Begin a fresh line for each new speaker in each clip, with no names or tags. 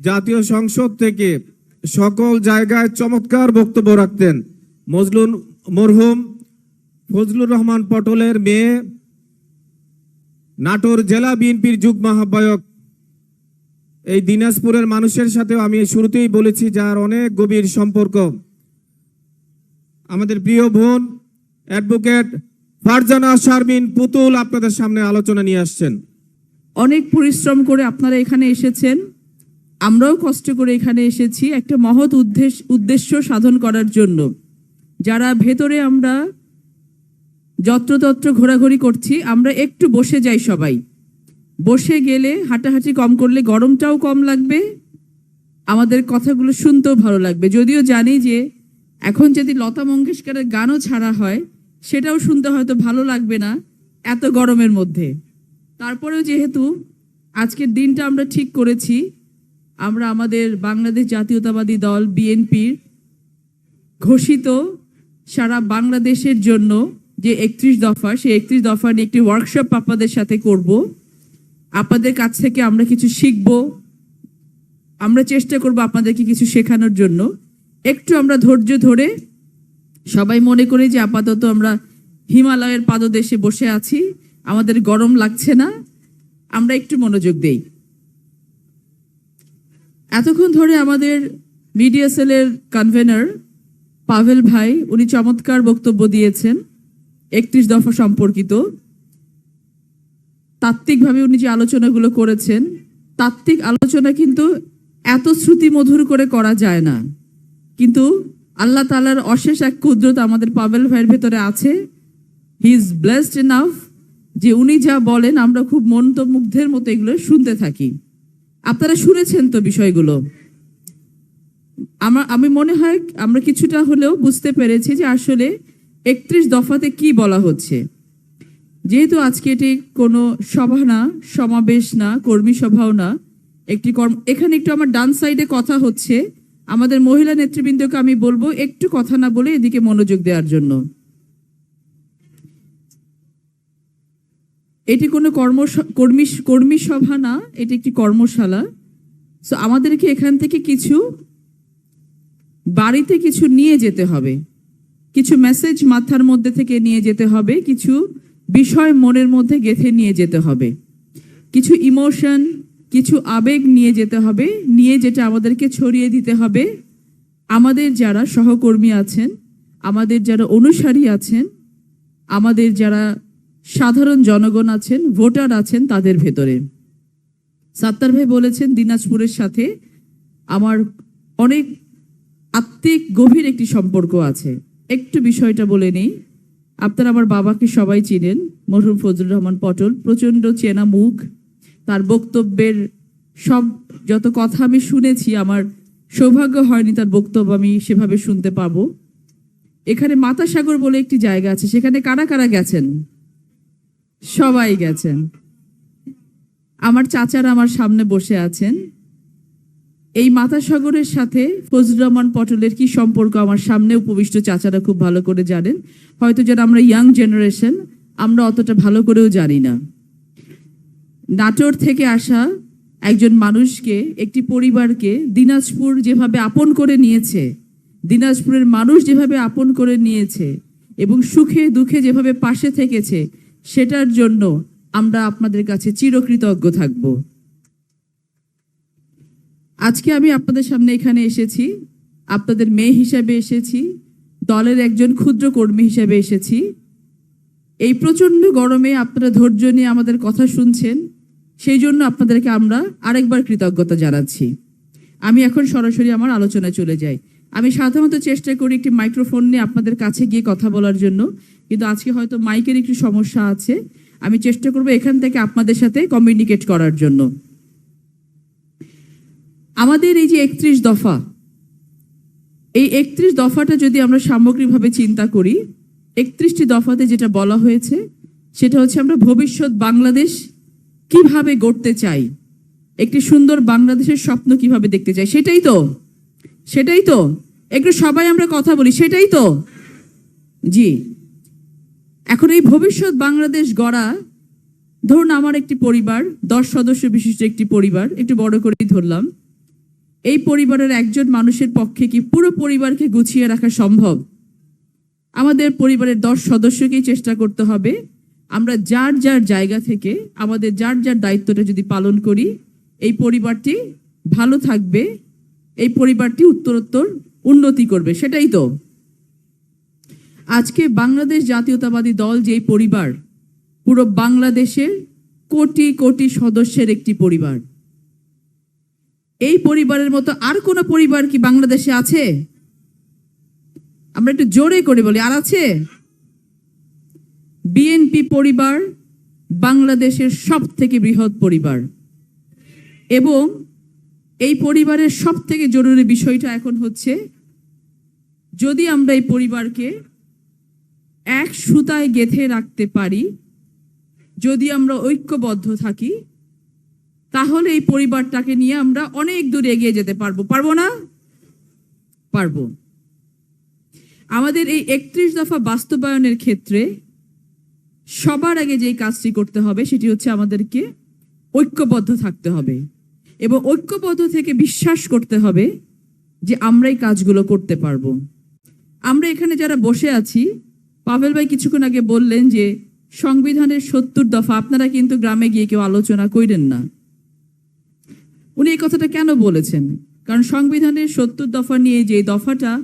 জাতীয় সংসদ থেকে সকল জায়গায় চমৎকার বক্তব্য রাখতেন। মজলুন মরহুম, ফজলুর রহমান পটলের মেয়ে, নাটোর জেলা বিএনপির যুগ্ম আহ্বায়ক। এই দিনাজপুরের মানুষের সাথে আমি শুরুতেই বলেছি যার অনেক গভীর সম্পর্ক। আমাদের প্রিয় বোন, অ্যাডভোকেট ফারজানা শারমিন পুতুল আপনাদের সামনে আলোচনা নিয়ে আসছেন।
অনেক পরিশ্রম করে আপনারা এখানে এসেছেন। আমরাও কষ্ট করে এখানে এসেছি একটা মহৎ উদ্দেশ্য উদ্দেশ্য সাধন করার জন্য। যারা ভেতরে আমরা যত্রতত্র ঘোরাঘুরি করছি, আমরা একটু বসে যাই সবাই। বসে গেলে হাঁটাহাঁটি কম করলে গরমটাও কম লাগবে, আমাদের কথাগুলো শুনতেও ভালো লাগবে। যদিও জানি যে এখন যদি লতা মঙ্গেশকরের গানও ছাড়া হয়, সেটাও শুনতে হয়তো ভালো লাগবে না এত গরমের মধ্যে। তারপরেও যেহেতু আজকের দিনটা আমরা ঠিক করেছি আমরা আমাদের বাংলাদেশ জাতীয়তাবাদী দল, বিএনপির, ঘোষিত সারা বাংলাদেশের জন্য যে একত্রিশ দফা, সেই একত্রিশ দফা নিয়ে একটি ওয়ার্কশপ আপনাদের সাথে করব। আপনাদের কাছ থেকে আমরা কিছু শিখব। আমরা চেষ্টা করব আপনাদেরকে কিছু শেখানোর জন্য। একটু আমরা ধৈর্য ধরে সবাই মনে করি যে আপাতত আমরা হিমালয়ের পাদদেশে বসে আছি। আমাদের গরম লাগছে না। আমরা একটু মনোযোগ দেই। এতক্ষণ ধরে আমাদের মিডিয়া সেলের কনভেনর পাভেল ভাই, উনি চমৎকার বক্তব্য দিয়েছেন, একত্রিশ দফা সম্পর্কিত। তাত্ত্বিকভাবে উনি যে আলোচনাগুলো করেছেন, তাত্ত্বিক আলোচনা কিন্তু এত শ্রুতিমধুর করে করা যায় না। কিন্তু আল্লাহ তালার অশেষ এক কুদরত আমাদের পাভেল ভাইয়ের ভেতরে আছে। হি ইজ ব্লেসড এনাফ যে উনি যা বলেন, আমরা খুব মন্ত্রমুগ্ধের মতো এগুলো শুনতে থাকি। আপনারা শুনেছেন তো বিষয়গুলো। আমার আমি মনে হয় আমরা কিছুটা হলেও বুঝতে পেরেছি যে আসলে একত্রিশ দফাতে কি বলা হচ্ছে। যেহেতু আজকে এটি কোনো সভা না, সমাবেশ না, কর্মী সভাও না, একটি কর্ম এখানে একটু আমার ডান সাইডে কথা হচ্ছে। আমাদের মহিলা নেতৃবৃন্দকে আমি বলব একটু কথা না বলে এদিকে মনোযোগ দেওয়ার জন্য। এটি কোনো কর্ম কর্মী কর্মী সভা না, এটি একটি কর্মশালা। সো আমাদেরকে এখান থেকে কিছু বাড়িতে কিছু নিয়ে যেতে হবে। কিছু মেসেজ মাথার মধ্যে থেকে নিয়ে যেতে হবে, কিছু বিষয় মনের মধ্যে গেঁথে নিয়ে যেতে হবে। কিছু ইমোশন কিছু আবেগ নিয়ে যেতে হবে, নিয়ে যেটা আমাদেরকে ছড়িয়ে দিতে হবে। আমাদের যারা সহকর্মী আছেন, আমাদের যারা অনুসারী আছেন, আমাদের যারা সাধারণ জনগণ আছেন, ভোটার আছেন তাদের ভেতরে। সাত্তার ভাই বলেছেন, দিনাজপুরের সাথে আমার অনেক আত্মিক, গভীর একটি সম্পর্ক আছে। একটু বিষয়টা বলে নেই। আপনারা আমার বাবাকে সবাই চিনেন, মরহুম ফজলুর রহমান পটল। প্রচণ্ড চেনা মুখ। তার বক্তব্যের সব, যত কথা আমি শুনেছি, আমার সৌভাগ্য হয়নি তার বক্তব্য আমি সেভাবে শুনতে পাবো। এখানে মাতাসাগর বলে একটি জায়গা আছে, সেখানে কারা কারা গেছেন? সবাই গেছেন। আমার চাচারা আমার সামনে বসে আছেন। এই মাতাসাগরের সাথে ফজলুর রহমান পটলের কি সম্পর্ক আমার সামনে উপবিষ্ট চাচারা খুব ভালো করে জানেন। হয়তো যারা আমরা ইয়াং জেনারেশন, আমরা অতটা ভালো করেও জানি না। নাটোর থেকে আসা একজন মানুষকে, একটি পরিবারকে দিনাজপুর যেভাবে আপন করে নিয়েছে, দিনাজপুরের মানুষ যেভাবে আপন করে নিয়েছে এবং সুখে দুঃখে যেভাবে পাশে থেকেছে সেটার জন্য আমরা আপনাদের কাছে চিরকৃতজ্ঞ থাকব। আজকে আমি আপনাদের সামনে এখানে এসেছি, আপনাদের মেয়ে হিসাবে এসেছি, দলের একজন ক্ষুদ্র কর্মী হিসাবে এসেছি। এই প্রচণ্ড গরমে আপনারা ধৈর্য নিয়ে আমাদের কথা শুনছেন, সেই জন্য আপনাদেরকে আমরা আরেকবার কৃতজ্ঞতা জানাচ্ছি। আমি এখন সরাসরি আমার আলোচনায় চলে যাই। আমি সাধারণত চেষ্টা করি একটি মাইক্রোফোন নিয়ে আপনাদের কাছে গিয়ে কথা বলার জন্য। কিন্তু আজকে হয়তো মাইকের একটু সমস্যা আছে। আমি চেষ্টা করব এখান থেকে আপনাদের সাথে কমিউনিকেট করার জন্য। আমাদের এই যে একত্রিশ দফা, এই একত্রিশ দফাটা যদি আমরা সামগ্রিকভাবে চিন্তা করি, একত্রিশটি দফাতে যেটা বলা হয়েছে, সেটা হচ্ছে আমরা ভবিষ্যৎ বাংলাদেশ কীভাবে গড়তে চাই, একটি সুন্দর বাংলাদেশের স্বপ্ন কীভাবে দেখতে চাই, সেটাই তো সেটাই তো। একটু সবাই আমরা কথা বলি, সেটাই তো। জি। এখন এই ভবিষ্যৎ বাংলাদেশ গড়া, ধরুন আমার একটি পরিবার, দশ সদস্য বিশিষ্ট একটি পরিবার, একটু বড় করেই ধরলাম, এই পরিবারের একজন মানুষের পক্ষে কি পুরো পরিবারকে গুছিয়ে রাখা সম্ভব? আমাদের পরিবারের দশ সদস্যকেই চেষ্টা করতে হবে, আমরা যার যার জায়গা থেকে, আমাদের যার যার দায়িত্বটা যদি পালন করি, এই পরিবারটি ভালো থাকবে, এই পরিবারটি উত্তরোত্তর উন্নতি করবে, সেটাই তো। আজকে বাংলাদেশ জাতীয়তাবাদী দল যেই পরিবার, পুরো বাংলাদেশের কোটি কোটি সদস্যের একটি পরিবার। এই পরিবারের মতো আর কোনো পরিবার কি বাংলাদেশে আছে? আমরা একটু জোরে করে বলি, আর আছে? বিএনপি পরিবার বাংলাদেশের সব থেকে বৃহৎ পরিবার। এবং এই পরিবারের সব থেকে জরুরি বিষয়টা এখন হচ্ছে, যদি আমরা এই পরিবারকে এক সুতায় গেথে রাখতে পারি, যদি আমরা ঐক্যবদ্ধ থাকি, তাহলে এই পরিবারটাকে নিয়ে আমরা অনেক দূর এগিয়ে যেতে পারব। পারব না? পারব। আমাদের এই একত্রিশ দফা বাস্তবায়নের ক্ষেত্রে সবার আগে যেই কাজটি করতে হবে, সেটি হচ্ছে আমাদেরকে ঐক্যবদ্ধ থাকতে হবে এবং ঐক্যবদ্ধ থেকে বিশ্বাস করতে হবে যে আমরাই কাজগুলো করতে পারব। আমরা এখানে যারা বসে আছি পাভেল ভাই কিছুক্ষণ আগে বললেন যে, সংবিধানের সত্তর দফা আপনারা কিন্তু গ্রামে গিয়ে কেউ আলোচনা করেন না। উনি এই কথাটা কেন বলেছেন? কারণ সংবিধানের সত্তর দফা নিয়ে যে দফাটা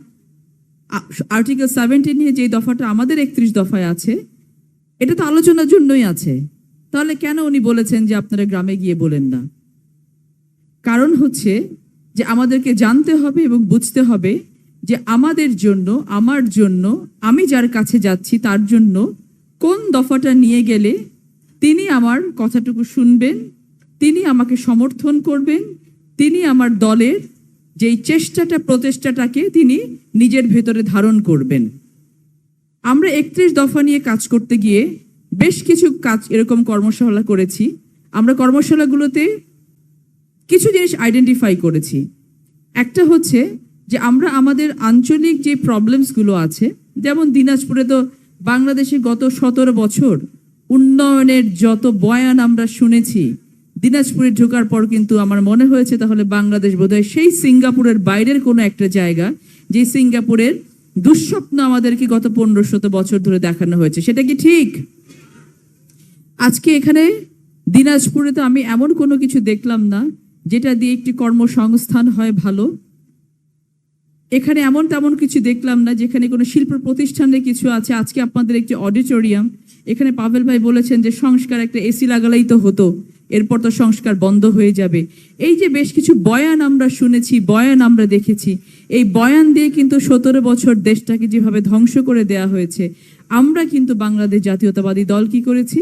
আর্টিকেল সেভেন্টি নিয়ে যে দফাটা আমাদের একত্রিশ দফায় আছে, এটা তো আলোচনার জন্যই আছে। তাহলে কেন উনি বলেছেন যে আপনারা গ্রামে গিয়ে বলেন না? কারণ হচ্ছে যে আমাদেরকে জানতে হবে এবং বুঝতে হবে যে আমাদের জন্য, আমার জন্য, আমি যার কাছে যাচ্ছি, তার জন্য কোন দফাটা নিয়ে গেলে তিনি আমার কথাটুকু শুনবেন, তিনি আমাকে সমর্থন করবেন, তিনি আমার দলের যেই চেষ্টাটা, প্রচেষ্টাটাকে তিনি নিজের ভেতরে ধারণ করবেন। আমরা একত্রিশ দফা নিয়ে কাজ করতে গিয়ে বেশ কিছু কাজ এরকম কর্মশালা করেছি। আমরা কর্মশালাগুলোতে কিছু জিনিস আইডেন্টিফাই করেছি। একটা হচ্ছে যে আমরা আমাদের আঞ্চলিক যে প্রবলেমসগুলো আছে, যেমন দিনাজপুরে তো বাংলাদেশে গত সতেরো বছর উন্নয়নের যত বয়ান আমরা শুনেছি, দিনাজপুরে ঢোকার পর কিন্তু আমার মনে হয়েছে তাহলে বাংলাদেশ বোধহয় সেই সিঙ্গাপুরের বাইরের কোনো একটা জায়গা, যে সিঙ্গাপুরের দুঃস্বপ্ন আমাদেরকে গত পনেরো শত বছর ধরে দেখানো হয়েছে। সেটা কি ঠিক? আজকে এখানে দিনাজপুরে তো আমি এমন কোনো কিছু দেখলাম না, যেটা দিয়ে একটি কর্মসংস্থান হয় ভালো এখানে এমন তেমন কিছু দেখলাম না, যেখানে কোনো শিল্প প্রতিষ্ঠানের কিছু আছে। আজকে আপনাদের একটি অডিটোরিয়াম। এখানে পাভেল ভাই বলেছেন যে সংস্কার একটা এসি লাগালেই তো হতো। এরপর তো সংস্কার বন্ধ হয়ে যাবে। এই যে বেশ কিছু বয়ান আমরা শুনেছি, বয়ান আমরা দেখেছি। এই বয়ান দিয়ে কিন্তু সতেরো বছর দেশটাকে যেভাবে ধ্বংস করে দেয়া হয়েছে, আমরা কিন্তু বাংলাদেশ জাতীয়তাবাদী দল কি করেছি?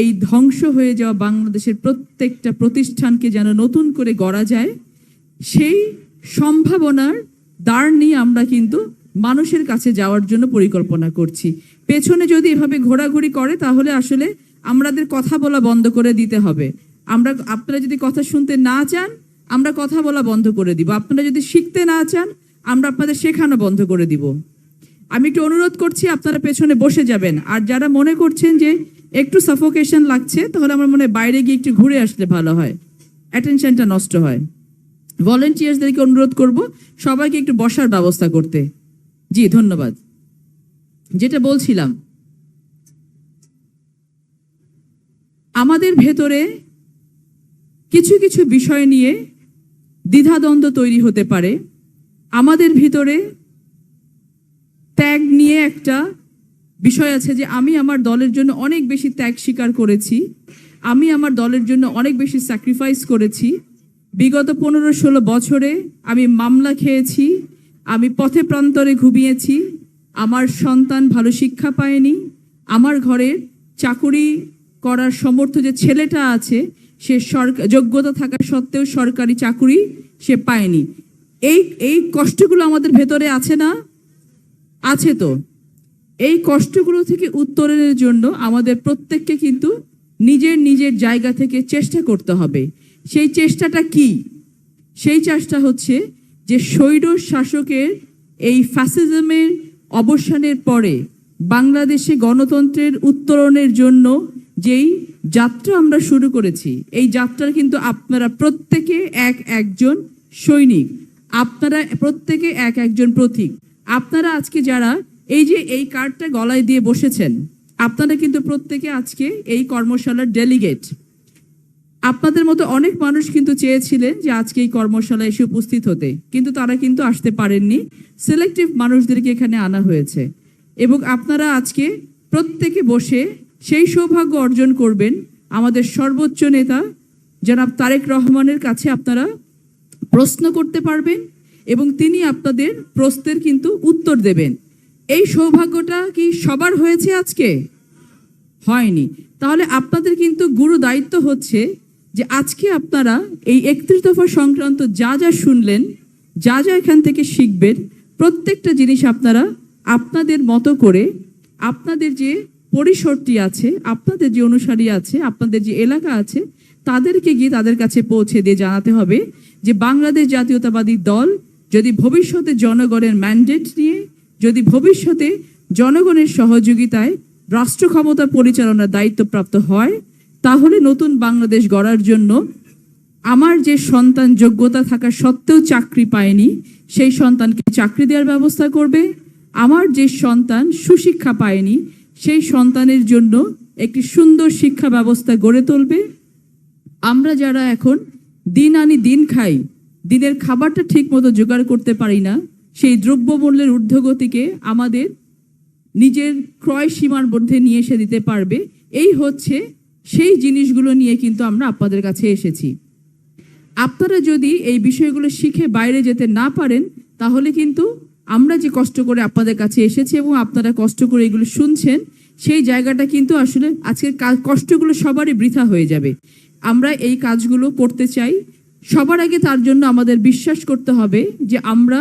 এই ধ্বংস হয়ে যাওয়া বাংলাদেশের প্রত্যেকটা প্রতিষ্ঠানকে যেন নতুন করে গড়া যায়, সেই সম্ভাবনার দাঁড় নিয়ে আমরা কিন্তু মানুষের কাছে যাওয়ার জন্য পরিকল্পনা করছি। পেছনে যদি এভাবে ঘোরাঘুরি করে, তাহলে আসলে আমাদের কথা বলা বন্ধ করে দিতে হবে। আমরা, আপনারা যদি কথা শুনতে না চান, আমরা কথা বলা বন্ধ করে দিব। আপনারা যদি শিখতে না চান, আমরা আপনাদের শেখানো বন্ধ করে দিব। আমি একটু অনুরোধ করছি, আপনারা পেছনে বসে যাবেন। আর যারা মনে করছেন যে একটু সাফোকেশন লাগছে, তাহলে আমার মনে হয় বাইরে গিয়ে একটু ঘুরে আসলে ভালো হয়। অ্যাটেনশনটা নষ্ট হয়। ভলেন্টিয়ার্সদেরকে অনুরোধ করব সবাইকে একটু বসার ব্যবস্থা করতে। জি, ধন্যবাদ। যেটা বলছিলাম, আমাদের ভেতরে কিছু কিছু বিষয় নিয়ে দ্বিধাদ্বন্দ্ব তৈরি হতে পারে। আমাদের ভিতরে ত্যাগ নিয়ে একটা বিষয় আছে যে, আমি আমার দলের জন্য অনেক বেশি ত্যাগ স্বীকার করেছি, আমি আমার দলের জন্য অনেক বেশি স্যাক্রিফাইস করেছি বিগত পনেরো ষোলো বছরে আমি মামলা খেয়েছি, আমি পথে প্রান্তরে ঘুমিয়েছি, আমার সন্তান ভালো শিক্ষা পায়নি, আমার ঘরের চাকুরি করার সমর্থ যে ছেলেটা আছে, সে সরকার যোগ্যতা থাকা সত্ত্বেও সরকারি চাকুরি সে পায়নি। এই এই কষ্টগুলো আমাদের ভেতরে আছে না? আছে তো। এই কষ্টগুলো থেকে উত্তরণের জন্য আমাদের প্রত্যেককে কিন্তু নিজের নিজের জায়গা থেকে চেষ্টা করতে হবে। সেই চেষ্টাটা কি? সেই চেষ্টা হচ্ছে যে স্বৈর শাসকের এই ফ্যাসিজমের অবসানের পরে বাংলাদেশে গণতন্ত্রের উত্তরণের জন্য যেই যাত্রা আমরা শুরু করেছি, এই যাত্রার কিন্তু আপনারা প্রত্যেকে এক একজন সৈনিক, আপনারা প্রত্যেকে এক একজন প্রতীক। আপনারা আজকে যারা এই যে এই কার্ডটা গলায় দিয়ে বসেছেন, আপনারা কিন্তু প্রত্যেকে আজকে এই কর্মশালার ডেলিগেট আপনাদের মতো অনেক মানুষ কিন্তু চেয়েছিলেন যে আজকে এই কর্মশালায় এসে উপস্থিত হতে। কিন্তু তারা কিন্তু আসতে পারেননি। সিলেক্টিভ মানুষদেরকে এখানে আনা হয়েছে। এবং আপনারা আজকে প্রত্যেকে বসে সেই সৌভাগ্য অর্জন করবেন আমাদের সর্বোচ্চ নেতা জনাব তারেক রহমানের কাছে আপনারা প্রশ্ন করতে পারবেন এবং তিনি আপনাদের প্রশ্নের কিন্তু উত্তর দেবেন। এই সৌভাগ্যটা কি সবার হয়েছে আজকে? হয়নি। তাহলে আপনাদের কিন্তু গুরু দায়িত্ব হচ্ছে যে আজকে আপনারা এই একত্রিশ দফা সংক্রান্ত যা যা শুনলেন, যা যা এখান থেকে শিখবেন, প্রত্যেকটা জিনিস আপনারা আপনাদের মতো করে, আপনাদের যে পরিসরটি আছে, আপনাদের যে অনুসারী আছে, আপনাদের যে এলাকা আছে, তাদেরকে গিয়ে তাদের কাছে পৌঁছে দিয়ে জানাতে হবে যে বাংলাদেশ জাতীয়তাবাদী দল যদি ভবিষ্যতে জনগণের ম্যান্ডেট নিয়ে, যদি ভবিষ্যতে জনগণের সহযোগিতায় রাষ্ট্র ক্ষমতা পরিচালনার দায়িত্বপ্রাপ্ত হয় তাহলে নতুন বাংলাদেশ গড়ার জন্য আমার যে সন্তান যোগ্যতা থাকা সত্ত্বেও চাকরি পায়নি, সেই সন্তানকে চাকরি দেওয়ার ব্যবস্থা করবে। আমার যে সন্তান সুশিক্ষা পায়নি, সেই সন্তানের জন্য একটি সুন্দর শিক্ষা ব্যবস্থা গড়ে তুলবে। আমরা যারা এখন দিন আনি দিন খাই, দিনের খাবারটা ঠিক মতো জোগাড় করতে পারি না, সেই দ্রব্যমূল্যের ঊর্ধ্বগতিকে আমাদের নিজের ক্রয় সীমার মধ্যে নিয়ে এসে দিতে পারবে। এই হচ্ছে সেই জিনিসগুলো নিয়ে কিন্তু আমরা আপনাদের কাছে এসেছি। আপনারা যদি এই বিষয়গুলো শিখে বাইরে যেতে না পারেন, তাহলে কিন্তু আমরা যে কষ্ট করে আপনাদের কাছে এসেছি এবং আপনারা কষ্ট করে এগুলো শুনছেন, সেই জায়গাটা কিন্তু আসলে আজকের কষ্টগুলো সবারই বৃথা হয়ে যাবে। আমরা এই কাজগুলো করতে চাই। সবার আগে তার জন্য আমাদের বিশ্বাস করতে হবে যে আমরা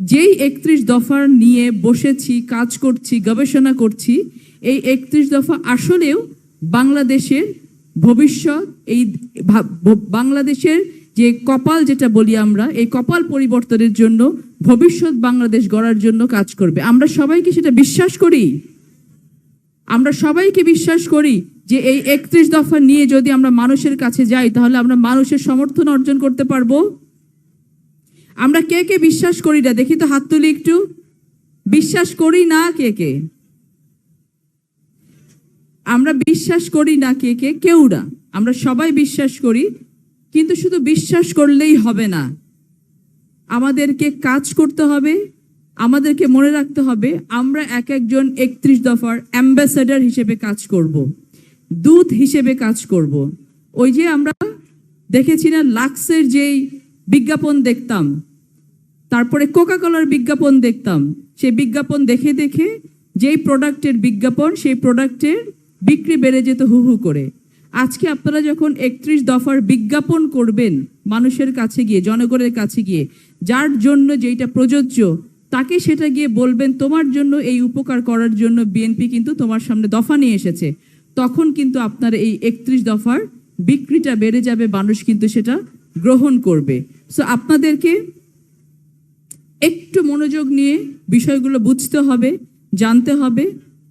যেই একত্রিশ দফার নিয়ে বসেছি, কাজ করছি, গবেষণা করছি, এই একত্রিশ দফা আসলেও বাংলাদেশের ভবিষ্যৎ, এই বাংলাদেশের যে কপাল যেটা বলি আমরা, এই কপাল পরিবর্তনের জন্য ভবিষ্যৎ বাংলাদেশ গড়ার জন্য কাজ করবে। আমরা সবাইকে সেটা বিশ্বাস করি? আমরা সবাইকে বিশ্বাস করি যে এই একত্রিশ দফা নিয়ে যদি আমরা মানুষের কাছে যাই, তাহলে আমরা মানুষের সমর্থন অর্জন করতে পারব? আমরা কে কে বিশ্বাস করি না? দেখি তো হাত তুলি একটু। বিশ্বাস করি না কে কে? আমরা বিশ্বাস করি না কে কে, কেউ না। আমরা সবাই বিশ্বাস করি, কিন্তু শুধু বিশ্বাস করলেই হবে না। আমাদেরকে কাজ করতে হবে, আমাদেরকে মনে রাখতে হবে, আমরা এক একজন একত্রিশ দফার অ্যাম্বাসেডার হিসেবে কাজ করব, দূত হিসেবে কাজ করব। ওই যে আমরা দেখেছি না, লাক্সের যেই বিজ্ঞাপন দেখতাম, তারপরে কোকা কোলার বিজ্ঞাপন দেখতাম, সেই বিজ্ঞাপন দেখে দেখে যেই প্রোডাক্টের বিজ্ঞাপন, সেই প্রোডাক্টের বিক্রি বেড়ে যেত হু হু করে। আজকে আপনারা যখন একত্রিশ দফার বিজ্ঞাপন করবেন মানুষের কাছে গিয়ে, জনগণের কাছে গিয়ে, যার জন্য যেইটা প্রযোজ্য, তাকে সেটা গিয়ে বলবেন, তোমার জন্য এই উপকার করার জন্য বিএনপি কিন্তু তোমার সামনে দফা নিয়ে এসেছে। তখন কিন্তু আপনার এই একত্রিশ দফার বিক্রিটা বেড়ে যাবে, মানুষ কিন্তু সেটা গ্রহণ করবে। সো আপনাদেরকে একটু মনোযোগ নিয়ে বিষয়গুলো বুঝতে হবে, জানতে হবে।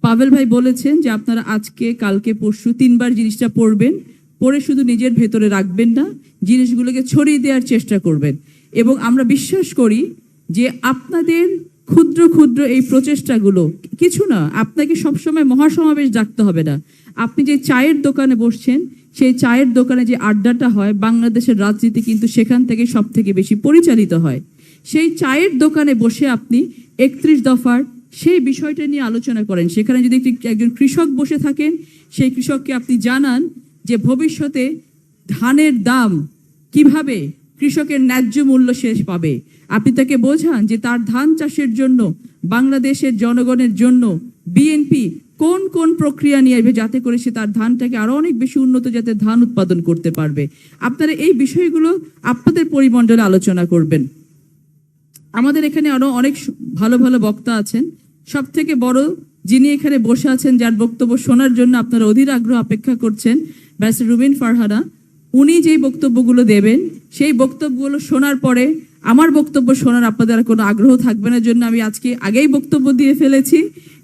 পাভেল ভাই বলেছেন যে আপনারা আজকে, কালকে, পরশু তিনবার জিনিসটা পড়বেন, পড়ে শুধু নিজের ভেতরে রাখবেন না, জিনিসগুলোকে ছড়িয়ে দেওয়ার চেষ্টা করবেন। এবং আমরা বিশ্বাস করি যে আপনাদের ক্ষুদ্র ক্ষুদ্র এই প্রচেষ্টাগুলো, কিছু না, আপনাকে সবসময় মহাসমাবেশ ডাকতে হবে না। আপনি যে চায়ের দোকানে বসছেন, সেই চায়ের দোকানে যে আড্ডাটা হয়, বাংলাদেশের রাজনীতি কিন্তু সেখান থেকে সব থেকে বেশি পরিচালিত হয়। সেই চায়ের দোকানে বসে আপনি একত্রিশ দফার সেই বিষয়টা নিয়ে আলোচনা করেন। সেখানে যদি একটি, একজন কৃষক বসে থাকেন, সেই কৃষককে আপনি জানান যে ভবিষ্যতে ধানের দাম কীভাবে কৃষকের ন্যায্য মূল্য শেষ পাবে। আপনি তাকে বোঝান যে তার ধান চাষের জন্য, বাংলাদেশের জনগণের জন্য বিএনপি কোন কোন প্রক্রিয়া নিয়ে আসবে যাতে করে সে তার ধানটাকে আরও অনেক বেশি উন্নত যাতে ধান উৎপাদন করতে পারবে। আপনারা এই বিষয়গুলো আপনাদের পরিমণ্ডলে আলোচনা করবেন। আমাদের এখানে আরও অনেক ভালো ভালো বক্তা আছেন। সব থেকে বড় যিনি এখানে বসে আছেন, যার বক্তব্য শোনার জন্য আপনারা অধীর আগ্রহ অপেক্ষা করছেন, ব্যাস রুবিন ফারহানা। উনি যেই বক্তব্যগুলো দেবেন, সেই বক্তব্যগুলো শোনার পরে আমার বক্তব্য শোনার আপনাদের কোনো আগ্রহ থাকবে না, জন্য আমি আজকে আগেই বক্তব্য দিয়ে ফেলেছি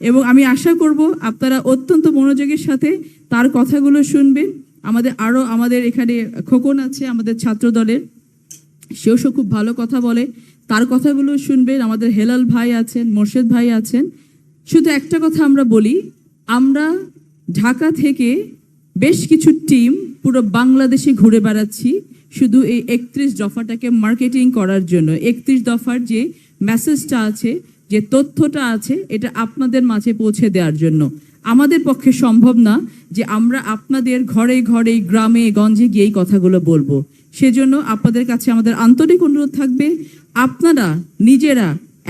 এবং আমি আশা করব আপনারা অত্যন্ত মনোযোগের সাথে তার কথাগুলো শুনবেন। আমাদের আরও আমাদের এখানে খোকন আছে, আমাদের ছাত্র দলের সেও খুব ভালো কথা বলে। তার কথাগুলো শুনবেন? আমাদের হেলাল ভাই আছেন, মোর্শেদ ভাই আছেন। শুধু একটা কথা আমরা বলি, আমরা ঢাকা থেকে বেশ কিছু টিম পুরো বাংলাদেশে ঘুরে বেড়াচ্ছি শুধু এই একত্রিশ দফাটাকে মার্কেটিং করার জন্য। একত্রিশ দফার যে মেসেজটা আছে, যে তথ্যটা আছে, এটা আপনাদের মাঝে পৌঁছে দেওয়ার জন্য। আমাদের পক্ষে সম্ভব না যে আমরা আপনাদের ঘরে ঘরে গ্রামে, গঞ্জে গিয়ে এই কথাগুলো বলব। সেজন্য আপনাদের কাছে আমাদের আন্তরিক অনুরোধ থাকবে, আপনারা নিজেরা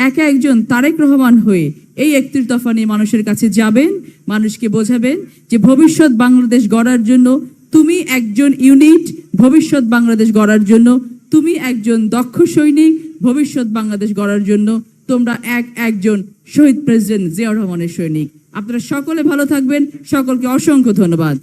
একা একজন তারেক রহমান হয়ে এই একত্রিশ দফা নিয়ে মানুষের কাছে যাবেন, মানুষকে বোঝাবেন যে ভবিষ্যৎ বাংলাদেশ গড়ার জন্য তুমি একজন ইউনিট, ভবিষ্যৎ বাংলাদেশ গড়ার জন্য তুমি একজন দক্ষ সৈনিক, ভবিষ্যৎ বাংলাদেশ গড়ার জন্য তোমরা এক একজন শহীদ প্রেসিডেন্ট জিয়াউর রহমানের সৈনিক। আপনারা সকলে ভালো থাকবেন। সকলকে অসংখ্য ধন্যবাদ।